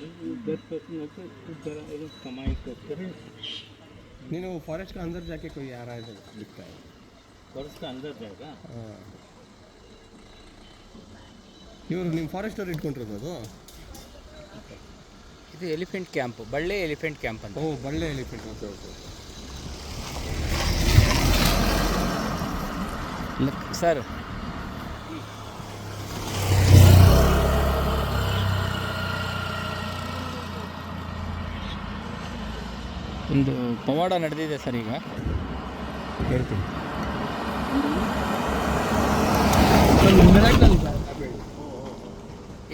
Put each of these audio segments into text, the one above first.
दस परसेंट तो कुछ जरा ये लोग कमाई करते हैं ನೀನು ಫಾರೆಸ್ಟ್ का अंदर जाके कोई आ रहा है तो दिखता है और उसका अंदर जाएगा ಇವರು ನಿಮ್ಮ ಫಾರೆಸ್ಟ್ ಅವ್ರು ಇಟ್ಕೊಂಡಿರೋದು ಅದು ಇದು elephant camp Balle elephant camp ಅಂತ ಓ Balle elephant okay okay sir ಒಂದು ಪವಾಡ ನಡೆದಿದೆ ಸರ್ ಈಗ. ಹೇಳ್ತೀನಿ.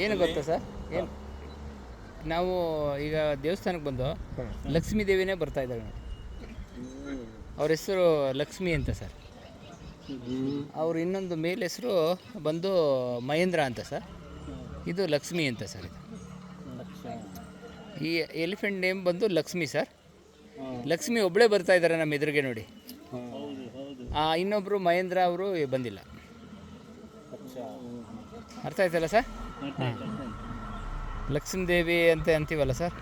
ಏನು ಗೊತ್ತಾ ಸರ್? ಏನು? ನಾವು ಈಗ ದೇವಸ್ಥಾನಕ್ಕೆ ಬಂದು ಲಕ್ಷ್ಮೀ ದೇವಿನೇ ಬರ್ತಾ ಇದ್ದಾಳೆ ನೋಡಿ. ಅವ್ರ ಹೆಸರು ಲಕ್ಷ್ಮಿ ಅಂತ ಸರ್. ಅವ್ರ ಇನ್ನೊಂದು ಮೇಲ್ ಹೆಸರು ಬಂದು ಮಹೇಂದ್ರ ಅಂತ ಸರ್. ಇದು ಲಕ್ಷ್ಮಿ ಅಂತ ಸರ್ ಈ ಎಲಿಫೆಂಟ್ ನೇಮ್ ಬಂದು ಲಕ್ಷ್ಮಿ ಸರ್. ಲಕ್ಷ್ಮಿ ಒಬ್ಬಳೇ ಬರ್ತಾ ಇದ್ದಾರೆ ನಮ್ಮ ಎದುರಿಗೆ ನೋಡಿ. ಇನ್ನೊಬ್ಬರು ಮಹೇಂದ್ರ ಅವರು ಬಂದಿಲ್ಲ. ಅರ್ಥ ಆಯ್ತಲ್ಲ ಸರ್? ಲಕ್ಷ್ಮೀ ದೇವಿ ಅಂತ ಅಂತೀವಲ್ಲ ಸರ್?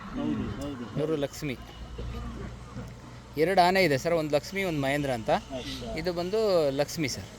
ಇವರು ಲಕ್ಷ್ಮಿ. ಎರಡು ಆನೆ ಇದೆ ಸರ್, ಒಂದು ಲಕ್ಷ್ಮಿ, ಒಂದು ಮಹೇಂದ್ರ ಅಂತ. ಇದು ಬಂದು ಲಕ್ಷ್ಮಿ ಸರ್.